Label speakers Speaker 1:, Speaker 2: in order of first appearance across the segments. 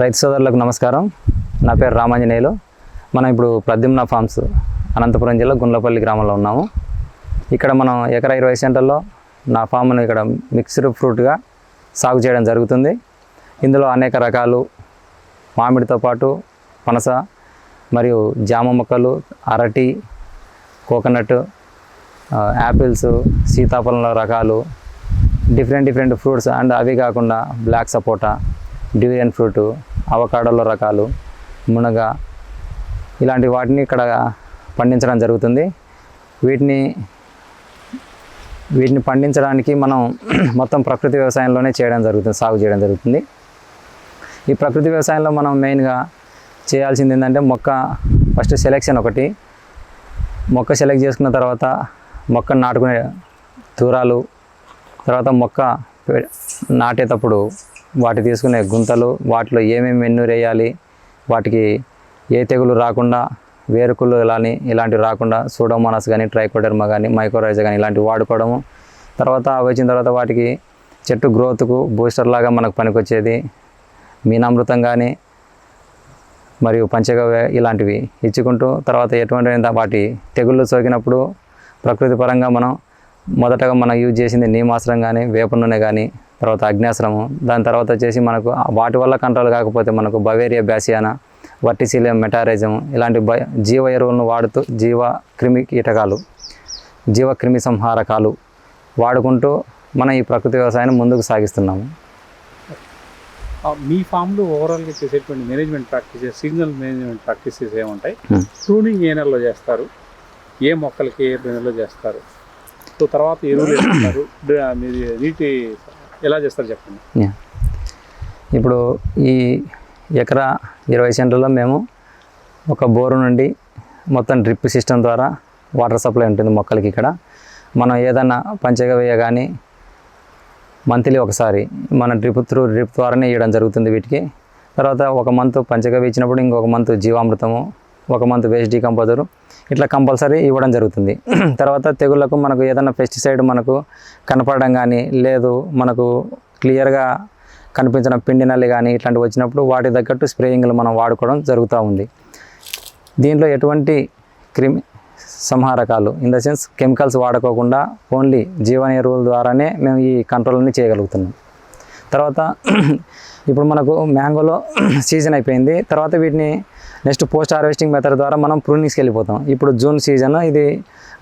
Speaker 1: రైతు సోదరులకు నమస్కారం. నా పేరు రామాంజనేయులు. మనం ఇప్పుడు ప్రద్యుమ్న ఫార్మ్స్ అనంతపురం జిల్లా గుండ్లపల్లి గ్రామంలో ఉన్నాము. ఇక్కడ మనం ఎకరా ఇరవై సెంటర్లో నా ఫామ్ను ఇక్కడ మిక్స్డ్ ఫ్రూట్గా సాగు చేయడం జరుగుతుంది. ఇందులో అనేక రకాలు మామిడితో పాటు పనస మరియు జామ మొక్కలు అరటి కోకోనట్ యాపిల్స్ సీతాఫలంలో రకాలు డిఫరెంట్ డిఫరెంట్ ఫ్రూట్స్ అండ్ అవి కాకుండా బ్లాక్ సపోటా డ్యూరియన్ ఫ్రూటు అవకాడోలో రకాలు మునగ ఇలాంటి వాటిని ఇక్కడ పండించడం జరుగుతుంది. వీటిని వీటిని పండించడానికి మనం మొత్తం ప్రకృతి వ్యవసాయంలోనే చేయడం జరుగుతుంది సాగు చేయడం జరుగుతుంది. ఈ ప్రకృతి వ్యవసాయంలో మనం మెయిన్గా చేయాల్సింది ఏంటంటే మొక్క ఫస్ట్ సెలెక్షన్ ఒకటి. మొక్క సెలెక్ట్ చేసుకున్న తర్వాత మొక్కను నాటుకునే దూరాలు తర్వాత మొక్క నాటేటప్పుడు వాటి తీసుకునే గుంతలు వాటిలో ఏమేమి మెన్నూరు వేయాలి వాటికి ఏ తెగులు రాకుండా వేరుకులు ఇలాని ఇలాంటివి రాకుండా సూడోమోనాస్ కానీ ట్రైకోడర్మా కానీ మైక్రోరైజా కానీ ఇలాంటివి వాడుకోవడము. తర్వాత అవి వచ్చిన తర్వాత వాటికి చెట్టు గ్రోత్కు బూస్టర్ లాగా మనకు పనికొచ్చేది. మీనామృతం కానీ మరియు పంచగవ్య ఇలాంటివి ఇచ్చుకుంటూ తర్వాత ఎటువంటి వాటి తెగుళ్ళు సోకినప్పుడు ప్రకృతి పరంగా మనం మొదటగా మనం యూజ్ చేసింది నీమాసరం కానీ వేప నూనె కానీ తర్వాత అగ్నేశ్రము దాని తర్వాత వచ్చేసి మనకు వాటి వల్ల కంట్రోల్ కాకపోతే మనకు బవేరియా బ్యాసియానా వర్టిసిలియం మెటారైజం ఇలాంటి బ జీవ ఎరువులను వాడుతూ జీవ క్రిమి కీటకాలు జీవ క్రిమి సంహారకాలు వాడుకుంటూ మనం ఈ ప్రకృతి వ్యవసాయాన్ని ముందుకు సాగిస్తున్నాము.
Speaker 2: మీ ఫామ్లో ఓవరాల్గా చేసేటువంటి management practices seasonal management practices ఏముంటాయి. ప్రూనింగ్ ఏ నెలలో చేస్తారు? ఏ మొక్కలకి ఏ నెలలో చేస్తారు? సో తర్వాత ఎరువులు వేస్తారు. నీటి ఎలా చేస్తారు చెప్పండి?
Speaker 1: ఇప్పుడు ఈ ఎకరా ఇరవై సెంటర్లో మేము ఒక బోరు నుండి మొత్తం డ్రిప్ సిస్టమ్ ద్వారా వాటర్ సప్లై ఉంటుంది మొక్కలకి ఇక్కడ. మనం ఏదన్నా పంచగవ్య కానీ మంత్లీ ఒకసారి మన డ్రిప్ త్రూ డ్రిప్ ద్వారానే ఇవ్వడం జరుగుతుంది వీటికి. తర్వాత ఒక మంత్ పంచగవ్య ఇచ్చినప్పుడు ఇంకొక మంత్ జీవామృతము ఒక మంత్ వేస్ట్ డీకంపోజరు ఇట్లా కంపల్సరీ ఇవ్వడం జరుగుతుంది. తర్వాత తెగుళ్ళకు మనకు ఏదైనా పెస్టిసైడ్ మనకు కనపడడం కానీ లేదు మనకు క్లియర్గా కనిపించిన పిండి నల్లి కానీ ఇట్లాంటివి వచ్చినప్పుడు వాటి తగ్గట్టు స్ప్రేయింగ్లు మనం వాడుకోవడం జరుగుతూ ఉంది. దీంట్లో ఎటువంటి క్రిమి సంహారకాలు ఇన్ ద సెన్స్ కెమికల్స్ వాడుకోకుండా ఓన్లీ జీవన ఎరువుల ద్వారానే మేము ఈ కంట్రోల్ని చేయగలుగుతున్నాం. తర్వాత ఇప్పుడు మనకు మ్యాంగోలో సీజన్ అయిపోయింది. తర్వాత వీటిని నెక్స్ట్ పోస్ట్ హార్వెస్టింగ్ మెథడ్ ద్వారా మనం ప్రూనింగ్స్కి వెళ్ళిపోతాం. ఇప్పుడు జూన్ సీజన్ ఇది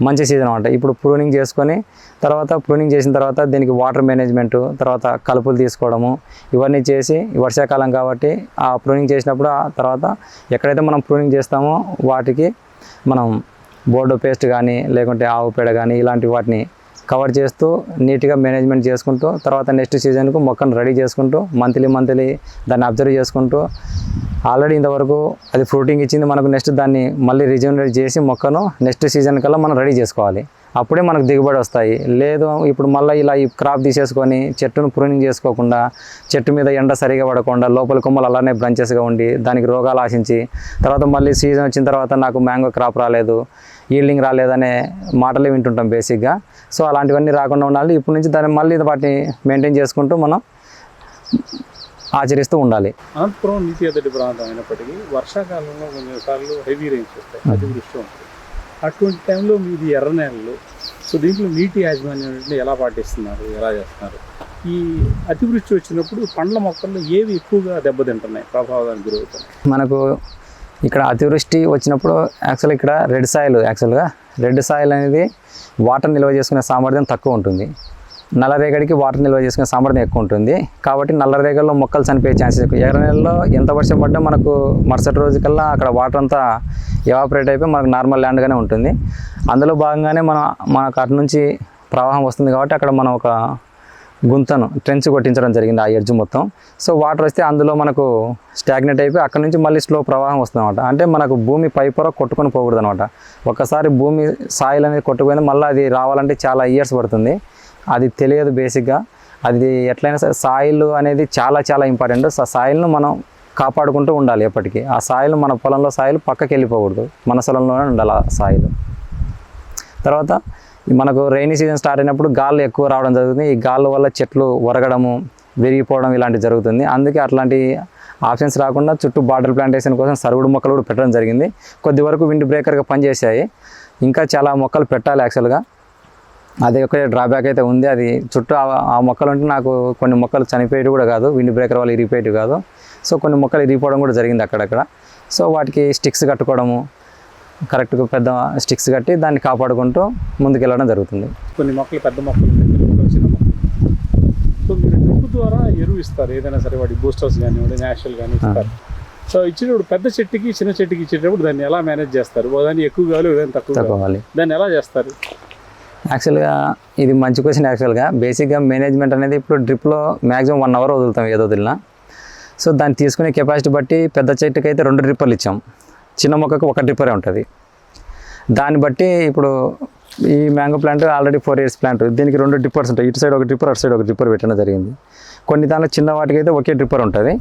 Speaker 1: మంచి సీజన్ అనమాట ఇప్పుడు ప్రూనింగ్ చేసుకొని తర్వాత ప్రూనింగ్ చేసిన తర్వాత దీనికి వాటర్ మేనేజ్మెంట్ తర్వాత కలుపులు తీసుకోవడము ఇవన్నీ చేసి వర్షాకాలం కాబట్టి ఆ ప్రూనింగ్ చేసినప్పుడు ఆ తర్వాత ఎక్కడైతే మనం ప్రూనింగ్ చేస్తామో వాటికి మనం బోర్డు పేస్ట్ కానీ లేకుంటే ఆవు పేడ కానీ ఇలాంటి వాటిని కవర్ చేస్తూ నీట్గా మేనేజ్మెంట్ చేసుకుంటూ తర్వాత నెక్స్ట్ సీజన్కు మొక్కను రెడీ చేసుకుంటూ మంత్లీ మంత్లీ దాన్ని అబ్జర్వ్ చేసుకుంటూ ఆల్రెడీ ఇంతవరకు అది ఫ్రూటింగ్ ఇచ్చింది మనకు నెక్స్ట్ దాన్ని మళ్ళీ రిజనరేట్ చేసి మొక్కను నెక్స్ట్ సీజన్ కల్లా మనం రెడీ చేసుకోవాలి. అప్పుడే మనకు దిగుబడి వస్తాయి. లేదు ఇప్పుడు మళ్ళీ ఇలా ఈ క్రాప్ తీసేసుకొని చెట్టును ప్రూనింగ్ చేసుకోకుండా చెట్టు మీద ఎండ సరిగా పడకుండా లోపల కొమ్మలు అలానే బ్రంచెస్గా ఉండి దానికి రోగాలు ఆశించి తర్వాత మళ్ళీ సీజన్ వచ్చిన తర్వాత నాకు మ్యాంగో క్రాప్ రాలేదు ఈల్డింగ్ రాలేదనే మాటలే వింటుంటాం బేసిక్గా. సో అలాంటివన్నీ రాకుండా ఉండాలి. ఇప్పటి నుంచి దాన్ని మళ్ళీ వాటిని మెయింటైన్ చేసుకుంటూ మనం ఆచరిస్తూ ఉండాలి.
Speaker 2: అనంతపురం నీతి ఎద్దడి ప్రాంతం అయినప్పటికీ వర్షాకాలంలో కొన్నిసార్లు హెవీ రేంజ్ వస్తాయి. అతివృష్టి ఉంటుంది. అటువంటి టైంలో మీది ఎర్ర నేలలు. సో దీంట్లో నీటి యాజమాన్యం ఎలా పాటిస్తున్నారు? ఎలా చేస్తున్నారు? ఈ అతివృష్టి వచ్చినప్పుడు పండ్ల మొక్కల్లో ఏవి ఎక్కువగా దెబ్బతింటున్నాయి? ప్రభావానికి గురవుతున్నాయి
Speaker 1: మనకు ఇక్కడ అతివృష్టి వచ్చినప్పుడు యాక్చువల్ ఇక్కడ రెడ్ సాయిల్ యాక్చువల్గా రెడ్ సాయిల్ అనేది వాటర్ నిల్వ చేసుకునే సామర్థ్యం తక్కువ ఉంటుంది. నల్లరేగడికి వాటర్ నిల్వ చేసుకునే సామర్థ్యం ఎక్కువ ఉంటుంది. కాబట్టి నల్లరేగడిలో మొక్కలు చనిపోయే ఛాన్సెస్ ఎక్కువ. ఎర్ర నెలలో ఎంత వర్షం పడ్డా మనకు మరుసటి రోజుకల్లా అక్కడ వాటర్ అంతా ఎవాపరేట్ అయిపోయి మనకు నార్మల్ ల్యాండ్గానే ఉంటుంది. అందులో భాగంగానే మన మనకు అటు నుంచి ప్రవాహం వస్తుంది కాబట్టి అక్కడ మనం ఒక గుంతను ట్రెంచ్ కొట్టించడం జరిగింది ఆ ఎడ్జ్ మొత్తం. సో వాటర్ వస్తే అందులో మనకు స్టాగ్నెట్ అయిపోయి అక్కడ నుంచి మళ్ళీ స్లో ప్రవాహం వస్తుంది అనమాట అంటే మనకు భూమి పైపొర కొట్టుకొని పోకూడదు అనమాట ఒకసారి భూమి సాయిల్ అనేది కొట్టుకుపోయింది మళ్ళీ అది రావాలంటే చాలా ఇయర్స్ పడుతుంది. అది తెలియదు బేసిక్గా అది ఎట్లయినా సరే సాయిల్ అనేది చాలా చాలా ఇంపార్టెంట్ ఆ సాయిల్ను మనం కాపాడుకుంటూ ఉండాలి ఎప్పటికీ. ఆ సాయిల్ మన పొలంలో సాయిల్ పక్కకి వెళ్ళిపోకూడదు. మన స్థలంలోనే ఉండాలి ఆ సాయిల్ తర్వాత మనకు రైనీ సీజన్ స్టార్ట్ అయినప్పుడు గాళ్ళు ఎక్కువ రావడం జరుగుతుంది. ఈ గాళ్ళ వల్ల చెట్లు ఒరగడము విరిగిపోవడం ఇలాంటివి జరుగుతుంది. అందుకే అట్లాంటి ఆప్షన్స్ రాకుండా చుట్టూ బార్డర్ ప్లాంటేషన్ కోసం సరుగుడు మొక్కలు కూడా పెట్టడం జరిగింది. కొద్ది వరకు విండ్ బ్రేకర్గా పనిచేశాయి. ఇంకా చాలా మొక్కలు పెట్టాలి యాక్చువల్గా అది ఒక డ్రాబ్యాక్ అయితే ఉంది. అది చుట్టూ ఆ- మొక్కలు ఉంటే నాకు కొన్ని మొక్కలు చనిపోయేవి కూడా కాదు. విండ్ బ్రేకర్ వల్ల ఇరిగిపోయేవి కాదు. సో కొన్ని మొక్కలు ఇరిగిపోవడం కూడా జరిగింది అక్కడక్కడ. సో వాటికి స్టిక్స్ కట్టుకోవడము కరెక్ట్గా పెద్ద స్టిక్స్ కట్టి దాన్ని కాపాడుకుంటూ ముందుకు వెళ్ళడం జరుగుతుంది.
Speaker 2: కొన్ని మొక్కలు పెద్ద మొక్కలు చిన్న మొక్కలు సో మీరు డ్రిప్ ద్వారా ఎరువు ఇస్తారు. ఏదైనా సరే వాటి బూస్టర్స్ కానివ్వండి కానీ ఇస్తారు. సో ఇచ్చినప్పుడు పెద్ద చెట్టుకి చిన్న చెట్టుకి ఇచ్చేటప్పుడు దాన్ని ఎలా మేనేజ్ చేస్తారు? దాన్ని ఎక్కువ కావాలి దాన్ని తక్కువ కావాలి. దాన్ని ఎలా చేస్తారు?
Speaker 1: యాక్చువల్గా ఇది మంచి క్వశ్చన్ యాక్చువల్గా బేసిక్గా మేనేజ్మెంట్ అనేది ఇప్పుడు డ్రిప్లో మ్యాక్సిమం వన్ అవర్ వదులుతాం ఏదో వదిలినా. సో దాన్ని తీసుకునే కెపాసిటీ బట్టి పెద్ద చెట్టుకి అయితే రెండు డ్రిప్పర్లు ఇచ్చాం. చిన్న మొక్కకు ఒక డ్రిప్పరే ఉంటుంది. దాన్ని బట్టి ఇప్పుడు ఈ mango plant already four years plant దీనికి రెండు డ్రిప్పర్స్ ఉంటాయి. ఇటు సైడ్ ఒక డ్రిప్పర్ అటు సైడ్ ఒక డ్రిప్పర్ పెట్టడం జరిగింది. కొన్ని దాంట్లో చిన్న వాటికి అయితే ఒకే డ్రిప్పర్ ఉంటుంది.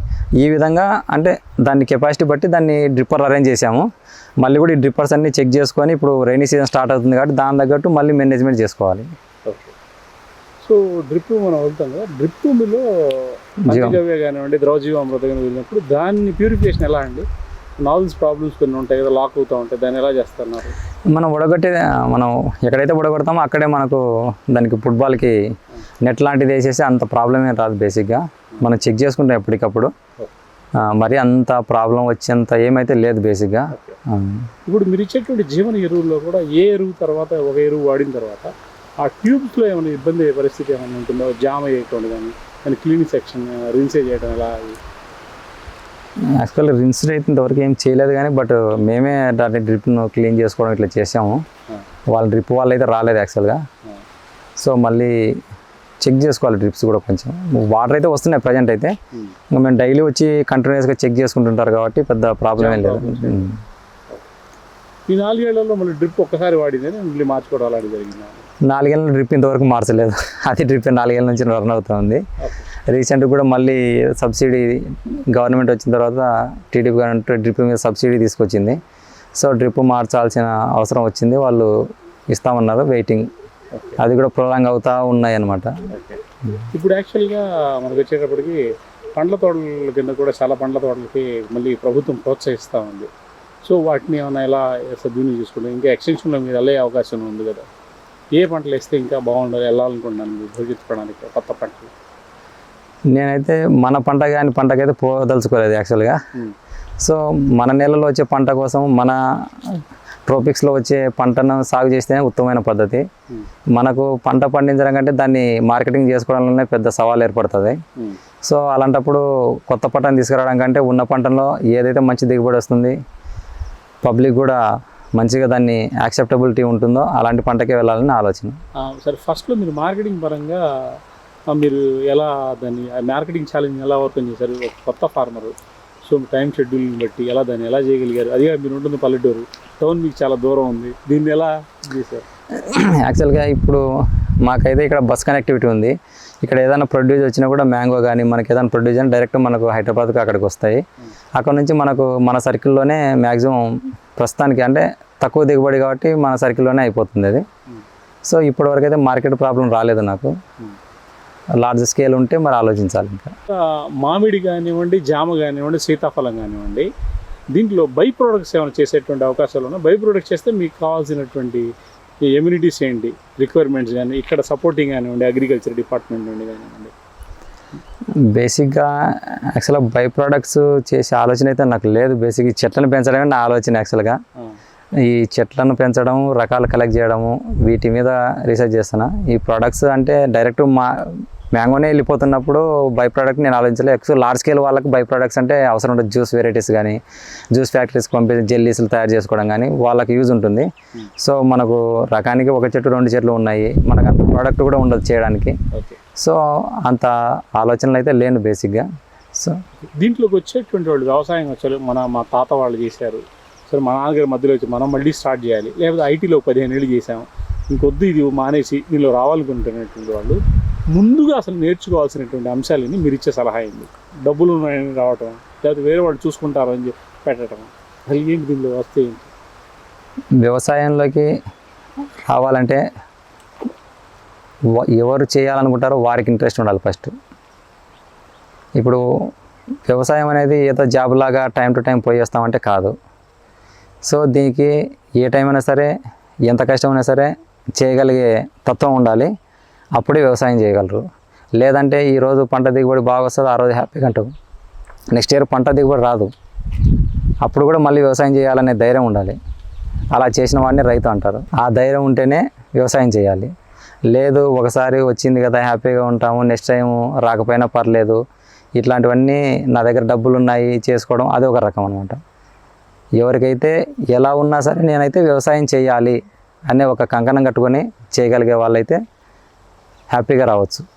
Speaker 1: ఈ విధంగా అంటే దాన్ని కెపాసిటీ బట్టి దాన్ని డ్రిప్పర్ అరేంజ్ చేసాము మళ్ళీ కూడా ఈ డ్రిప్పర్స్ అన్ని చెక్ చేసుకొని ఇప్పుడు రైనీ సీజన్ స్టార్ట్ అవుతుంది కాబట్టి దాని తగ్గట్టు మళ్ళీ మేనేజ్మెంట్ చేసుకోవాలి.
Speaker 2: సో డ్రిప్ మనం వదులుతాం కదా. డ్రిప్ మీలో పంచగవ్య కానివ్వండి ద్రవజీవ అమృత కానీ వదిలినప్పుడు దాన్ని ప్యూరిఫికేషన్ ఎలా అండి? నావల్స్ ప్రాబ్లమ్స్ కొన్ని ఉంటాయి కదా లాక్ అవుతూ ఉంటాయి. దాన్ని ఎలా చేస్తున్నారు?
Speaker 1: మనం ఉడగొట్టే మనం ఎక్కడైతే ఉడగొడతామో అక్కడే మనకు దానికి ఫుట్బాల్కి నెట్ లాంటిది వేసేసి అంత ప్రాబ్లం ఏం రాదు బేసిక్గా. మనం చెక్ చేసుకుంటాం ఎప్పటికప్పుడు. మరి అంత ప్రాబ్లం వచ్చేంత ఏమైతే లేదు బేసిక్గా.
Speaker 2: ఇప్పుడు మీరు ఇచ్చేటువంటి జీవన ఎరువుల్లో కూడా ఏ ఎరువు తర్వాత ఒక ఎరువు వాడిన తర్వాత ఆ ట్యూబ్స్లో ఏమైనా ఇబ్బంది అయ్యే పరిస్థితి ఏమైనా ఉంటుందో? జామ్ అయ్యేటువంటి కానీ దాని క్లీనింగ్ సెక్షన్ రిన్సే చేయడం ఎలా?
Speaker 1: యాక్చువల్ రిన్స్ అయితే ఇంతవరకు ఏం చేయలేదు కానీ బట్ మేమే దాన్ని డ్రిప్ను క్లీన్ చేసుకోవడం ఇట్లా చేసాము. వాళ్ళ డ్రిప్ వాళ్ళు అయితే రాలేదు యాక్చువల్గా. సో మళ్ళీ చెక్ చేసుకోవాలి డ్రిప్స్ కూడా కొంచెం. వాటర్ అయితే వస్తున్నాయి ప్రజెంట్ అయితే.
Speaker 2: ఉమ్.
Speaker 1: ఇంకా మేము డైలీ వచ్చి కంటిన్యూస్గా చెక్ చేసుకుంటుంటారు కాబట్టి పెద్ద ప్రాబ్లం ఏం లేదు. ఉమ్.
Speaker 2: ఈ నాలుగేళ్ళలో మళ్ళీ డ్రిప్ ఒక్కసారి వాడిందని మళ్ళీ మార్చుకోవడం అలాంటి జరిగింది?
Speaker 1: నాలుగేళ్ళ డ్రిప్ ఇంతవరకు మార్చలేదు. అది డ్రిప్ నాలుగేళ్ళ నుంచి రన్ అవుతా ఉంది. రీసెంట్ కూడా మళ్ళీ సబ్సిడీ గవర్నమెంట్ వచ్చిన తర్వాత టీడీపీ గవర్నమెంట్ డ్రిప్ మీద సబ్సిడీ తీసుకొచ్చింది. సో డ్రిప్ మార్చాల్సిన అవసరం వచ్చింది. వాళ్ళు ఇస్తామన్నారు వెయిటింగ్ అది కూడా ప్రొలాంగ్ అవుతా ఉన్నాయి అనమాట
Speaker 2: ఇప్పుడు యాక్చువల్గా మనకు వచ్చేటప్పటికి పండ్ల తోటల కింద కూడా చాలా పండ్ల తోటలకి మళ్ళీ ప్రభుత్వం ప్రోత్సహిస్తూ ఉంది. సో వాటిని ఏమైనా ఎలా సద్వినియోగం చేసుకుంటాం ఇంకా ఎక్స్టెన్షన్లో మీరు వెళ్ళే అవకాశం ఉంది కదా. ఏ పంటలు వేస్తే ఇంకా బాగుండాలి వెళ్ళాలనుకుంటున్నాను మీరు భవిష్యత్ ప్రణాళిక కొత్త పంటలు?
Speaker 1: నేనైతే మన పంట కానీ పంటకైతే పోదలుచుకోలేదు యాక్చువల్గా. సో మన నెలలో వచ్చే పంట కోసం మన ట్రోపిక్స్లో వచ్చే పంటను సాగు చేస్తేనే ఉత్తమమైన పద్ధతి. మనకు పంట పండించడం కంటే దాన్ని మార్కెటింగ్ చేసుకోవడంలోనే పెద్ద సవాల్ ఏర్పడుతుంది. సో అలాంటప్పుడు కొత్త పంటను తీసుకురావడం కంటే ఉన్న పంటలో ఏదైతే మంచి దిగుబడి వస్తుంది పబ్లిక్ కూడా మంచిగా దాన్ని యాక్సెప్టబిలిటీ ఉంటుందో అలాంటి పంటకే వెళ్ళాలని ఆలోచన.
Speaker 2: సరే ఫస్ట్లో మీరు మార్కెటింగ్ పరంగా మీరు ఎలా దాన్ని మార్కెటింగ్ ఛాలెంజ్ ఎలా ఓవర్కమ్ చేశారు? కొత్త ఫార్మర్. సో టైం షెడ్యూల్ని బట్టి ఎలా దాన్ని ఎలా చేయగలిగారు? అదిగా మీరు ఉంటుంది పల్లెటూరు. టౌన్ మీకు చాలా దూరం ఉంది. దీన్ని ఎలా చేశారు?
Speaker 1: యాక్చువల్గా ఇప్పుడు మాకైతే ఇక్కడ బస్ కనెక్టివిటీ ఉంది. ఇక్కడ ఏదైనా ప్రొడ్యూస్ వచ్చినా కూడా మ్యాంగో కానీ మనకి ఏదైనా ప్రొడ్యూస్ అయినా డైరెక్ట్ మనకు హైదరాబాద్కి అక్కడికి వస్తాయి. అక్కడ నుంచి మనకు మన సర్కిల్లోనే మ్యాక్సిమం ప్రస్తుతానికి అంటే తక్కువ దిగుబడి కాబట్టి మన సర్కిల్లోనే అయిపోతుంది అది. సో ఇప్పటివరకు అయితే మార్కెట్ ప్రాబ్లం రాలేదు నాకు. లార్జ్ స్కేల్ ఉంటే మరి ఆలోచించాలి ఇంకా.
Speaker 2: మామిడి కానివ్వండి జామ కానివ్వండి సీతాఫలం కానివ్వండి దీంట్లో బై ప్రోడక్ట్స్ ఏమైనా చేసేటువంటి అవకాశాలు ఉన్నాయి బై ప్రొడక్ట్స్ చేస్తే మీకు కావాల్సినటువంటి ఎమ్యూనిటీస్ ఏంటి? రిక్వైర్మెంట్స్ కానీ ఇక్కడ సపోర్టింగ్ కానివ్వండి అగ్రికల్చర్ డిపార్ట్మెంట్ నుండి కానివ్వండి.
Speaker 1: బేసిక్గా యాక్చువల్గా బై ప్రోడక్ట్స్ చేసే ఆలోచన అయితే నాకు లేదు. బేసిక్ ఈ చెట్లను పెంచడమే నా ఆలోచన యాక్చువల్గా ఈ చెట్లను పెంచడం రకాలు కలెక్ట్ చేయడము వీటి మీద రీసెర్చ్ చేస్తున్నా. ఈ ప్రొడక్ట్స్ అంటే డైరెక్ట్ మా మ్యాంగోనే వెళ్ళిపోతున్నప్పుడు బై ప్రోడక్ట్ నేను ఆలోచించలేదు ఎక్కువ లార్జ్ స్కేల్ వాళ్ళకి బై ప్రోడక్ట్స్ అంటే అవసరం ఉంటుంది జ్యూస్ వెరైటీస్ కానీ జ్యూస్ ఫ్యాక్టరీస్కి పంపించి జెల్లీస్లు తయారు చేసుకోవడం కానీ వాళ్ళకి యూజ్ ఉంటుంది. సో మనకు రకానికి ఒక చెట్టు రెండు చెట్లు ఉన్నాయి. మనకు అంత ప్రోడక్ట్ కూడా ఉండదు చేయడానికి.
Speaker 2: ఓకే
Speaker 1: సో అంత ఆలోచనలు అయితే లేను బేసిక్గా సో
Speaker 2: దీంట్లోకి వచ్చేటువంటి వాళ్ళు వ్యవసాయం వచ్చారు. మన మా తాత వాళ్ళు చేశారు. సరే మా నాన్నగారి మధ్యలో వచ్చి మనం మళ్ళీ స్టార్ట్ చేయాలి. లేకపోతే ఐటీలో పదిహేను ఏళ్ళు చేసాం ఇంకొద్దు ఇది మానేసి దీనిలో రావాలనుకుంటున్నటువంటి వాళ్ళు ముందుగా అసలు నేర్చుకోవాల్సినటువంటి అంశాలని మీరు ఇచ్చే సలహా ఏంది? డబ్బులు ఉన్నాయని రావటం లేకపోతే వేరే వాళ్ళు చూసుకుంటారని చెప్పి పెట్టడం అసలు ఏంటి దీనిలో వస్తే
Speaker 1: వ్యవసాయంలోకి రావాలంటే ఎవరు చేయాలనుకుంటారో వారికి ఇంట్రెస్ట్ ఉండాలి ఫస్ట్. ఇప్పుడు వ్యవసాయం అనేది ఏదో జాబ్ లాగా టైం టు టైం పోయేస్తామంటే కాదు. సో దీనికి ఏ టైం అయినా సరే ఎంత కష్టమైనా సరే చేయగలిగే తత్వం ఉండాలి. అప్పుడే వ్యవసాయం చేయగలరు. లేదంటే ఈరోజు పంట దిగుబడి బాగా వస్తుంది ఆ రోజు హ్యాపీగా అంటాం నెక్స్ట్ ఇయర్ పంట దిగుబడి రాదు. అప్పుడు కూడా మళ్ళీ వ్యవసాయం చేయాలనే ధైర్యం ఉండాలి. అలా చేసిన వాడిని రైతు అంటారు. ఆ ధైర్యం ఉంటేనే వ్యవసాయం చేయాలి. లేదు ఒకసారి వచ్చింది కదా హ్యాపీగా ఉంటాము నెక్స్ట్ టైం రాకపోయినా పర్లేదు. ఇట్లాంటివన్నీ నా దగ్గర డబ్బులు ఉన్నాయి చేసుకోవడం అది ఒక రకం అనమాట ఎవరికైతే ఎలా ఉన్నా సరే నేనైతే వ్యవసాయం చేయాలి అనే ఒక కంకణం కట్టుకొని చేయగలిగే వాళ్ళైతే హ్యాపీగా రావచ్చు.